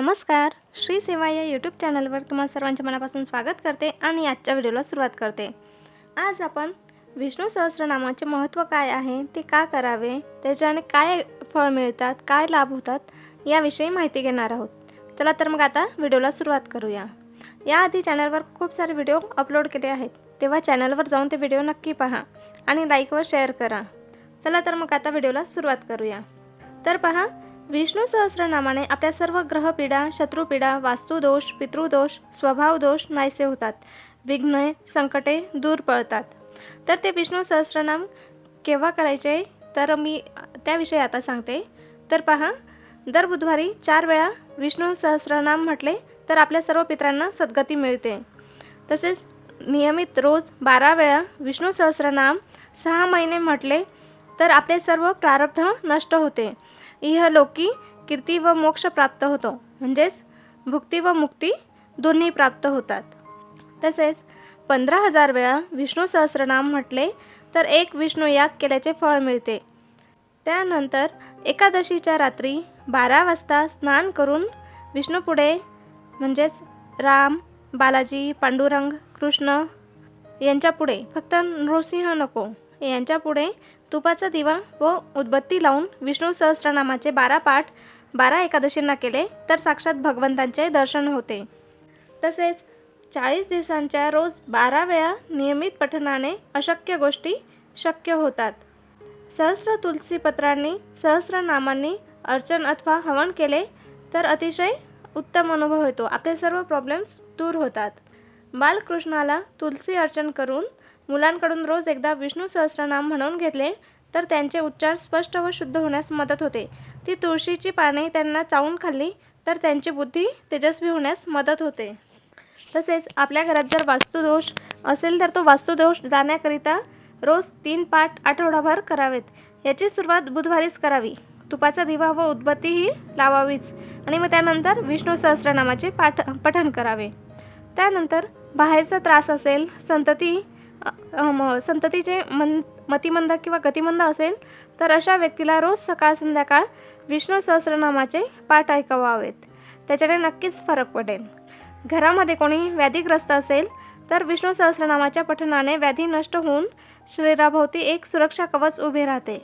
नमस्कार. श्री सेवा या यूट्यूब चॅनलवर तुम्हा सर्वांच्या मनापासून स्वागत करते आणि आजच्या व्हिडिओला सुरुवात करते. आज आपण विष्णू सहस्रनामाचे महत्त्व काय आहे ते का करावे त्याच्याने काय फळ मिळतात काय लाभ होतात याविषयी माहिती घेणार आहोत. चला तर मग आता व्हिडिओला सुरुवात करूया. याआधी चॅनलवर खूप सारे व्हिडिओ अपलोड केले आहेत. तेव्हा चॅनलवर जाऊन ते व्हिडिओ नक्की पहा आणि लाईक व शेअर करा. चला तर मग आता व्हिडिओला सुरुवात करूया. तर पहा विष्णू सहस्रनामाने आपल्या सर्व ग्रहपीडा शत्रुपीडा वास्तुदोष पितृदोष स्वभावदोष नाहीसे होतात. विघ्ने संकटे दूर पळतात. तर ते विष्णू सहस्रनाम केव्हा करायचे? तर मी त्याविषयी आता सांगते. तर पहा दर बुधवारी चार वेळा विष्णू सहस्रनाम म्हटले तर आपल्या सर्व पित्रांना सद्गती मिळते. तसेच नियमित रोज बारा वेळा विष्णू सहस्रनाम सहा महिने म्हटले तर आपले सर्व प्रारब्ध नष्ट होते. इहलोकी कीर्ती व मोक्ष प्राप्त होतो. म्हणजेच भुक्ती व मुक्ती दोन्ही प्राप्त होतात. तसेच पंधरा हजार वेळा विष्णू सहस्रनाम म्हटले तर एक विष्णू याग केल्याचे फळ मिळते. त्यानंतर एकादशीच्या रात्री बारा वाजता स्नान करून विष्णूपुढे म्हणजेच राम बालाजी पांडुरंग कृष्ण यांच्यापुढे फक्त नृसिंह नको. यांच्यापुढे तुपाचा दिवा व उदबत्ती लावून विष्णू सहस्रनामाचे बारा पाठ बारा एकादशींना केले तर साक्षात भगवंतांचे दर्शन होते. तसेच चाळीस दिवसांच्या रोज बारा वेळा नियमित पठणाने अशक्य गोष्टी शक्य होतात. सहस्र तुलसीपत्रांनी सहस्रनामांनी अर्चन अथवा हवन केले तर अतिशय उत्तम अनुभव येतो आपले सर्व प्रॉब्लेम्स दूर होतात. बालकृष्णाला तुलसी अर्चन करून मुलांकडून रोज एकदा विष्णू सहस्रनाम म्हणून घेतले तर त्यांचे उच्चार स्पष्ट व शुद्ध होण्यास मदत होते. ती तुळशीची पाने त्यांना चावून खाल्ली तर त्यांची बुद्धी तेजस्वी होण्यास मदत होते. तसेच आपल्या घरात जर वास्तुदोष असेल तर तो वास्तुदोष जाण्याकरिता रोज तीन पाठ आठवडाभर करावेत. याची सुरुवात बुधवारीच करावी. तुपाचा दिवा व उदबत्तीही लावावीच. आणि मग त्यानंतर विष्णू सहस्रनामाचे पाठ पठण करावे. त्यानंतर बाहेरचा त्रास असेल संतती संततीचे मन मतिमंद किंवा गतिमंद असेल तर अशा व्यक्तीला रोज सकाळ संध्याकाळ विष्णू सहस्रनामाचे पाठ ऐकवावेत. त्याच्याने नक्कीच फरक पडेल. घरामध्ये कोणी व्याधीग्रस्त असेल तर विष्णू सहस्रनामाच्या पठणाने व्याधी नष्ट होऊन शरीराभोवती एक सुरक्षा कवच उभे राहते.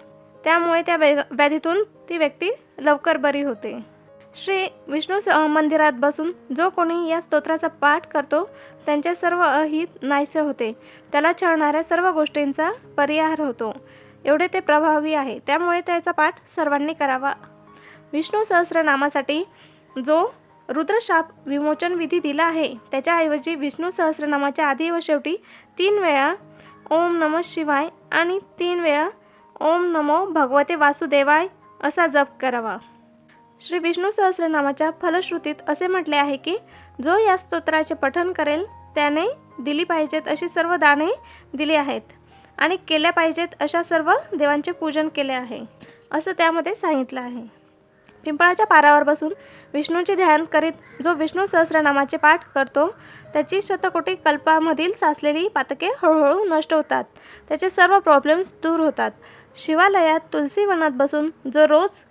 त्यामुळे त्या व्याधीतून ती व्यक्ती लवकर बरी होते. श्री विष्णू मंदिरात बसून जो कोणी या स्तोत्राचा पाठ करतो त्यांचे सर्व अहित नाहीसे होते. त्याला छळणाऱ्या सर्व गोष्टींचा परिहार होतो. एवढे ते प्रभावी आहे. त्यामुळे त्याचा पाठ सर्वांनी करावा. विष्णू सहस्रनामासाठी जो रुद्रशाप विमोचन विधी दिला आहे त्याच्याऐवजी विष्णू सहस्रनामाच्या आधी व शेवटी तीन वेळा ओम नम शिवाय आणि तीन वेळा ओम नमो भगवते वासुदेवाय असा जप करावा. श्री विष्णू सहस्रनामाच्या फलश्रुतीत असे म्हटले आहे की जो या स्तोत्राचे पठन करेल त्याने दिली पाहिजेत अशी सर्व दाने दिली आहेत आणि केल्या पाहिजेत अशा सर्व देवांचे पूजन केले आहे असं त्यामध्ये सांगितलं आहे. पिंपळाच्या पारावर बसून विष्णूचे ध्यान करीत जो विष्णू सहस्रनामाचे पाठ करतो त्याची शतकोटी कल्पामधील साचलेली पातके हळूहळू नष्ट होतात त्याचे सर्व प्रॉब्लेम्स दूर होतात. शिवालयात तुलसी वनात बसून जो रोज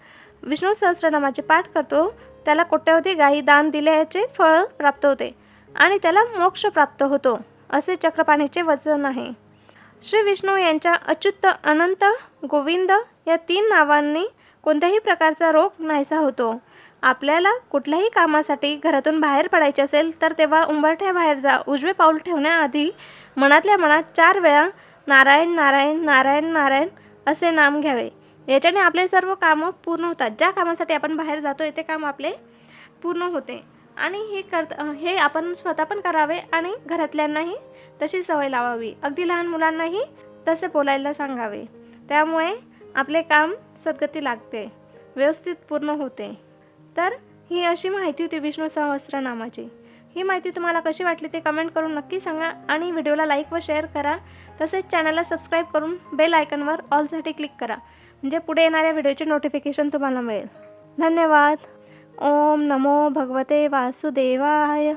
विष्णू सहस्रनामाचे पाठ करतो. त्याला कोट्यवधी गायी दान दिल्याचे फळ प्राप्त होते आणि त्याला मोक्ष प्राप्त होतो असे चक्रपाणीचे वचन आहे. श्री विष्णू यांच्या अच्युत अनंत गोविंद या तीन नावांनी कोणत्याही प्रकारचा रोग नाहीसा होतो. आपल्याला कुठल्याही कामासाठी घरातून बाहेर पडायचे असेल तर तेव्हा उंबरठ्याबाहेर जा उजवे पाऊल ठेवण्याआधी मनातल्या मनात चार वेळा नारायण नारायण नारायण नारायण असे नाम घ्यावे. याच्याने आपले सर्व कामं पूर्ण होतात. ज्या कामासाठी आपण बाहेर जातो ते काम आपले पूर्ण होते. आणि हे करत हे आपण स्वतः पण करावे आणि घरातल्यांनाही तशी सवय लावावी. अगदी लहान मुलांनाही तसे बोलायला सांगावे. त्यामुळे आपले काम सद्गती लागते व्यवस्थित पूर्ण होते. तर ही अशी माहिती होती विष्णू सहस्रनामाची. ही माहिती तुम्हाला कशी वाटली ते कमेंट करून नक्की सांगा आणि व्हिडिओला लाईक व शेअर करा. तसेच चॅनलला सबस्क्राईब करून बेल आयकनवर ऑलसाठी क्लिक करा. म्हणजे पुढे येणाऱ्या व्हिडिओचे नोटिफिकेशन तुम्हाला मिळेल. धन्यवाद. ओम नमो भगवते वासुदेवाय.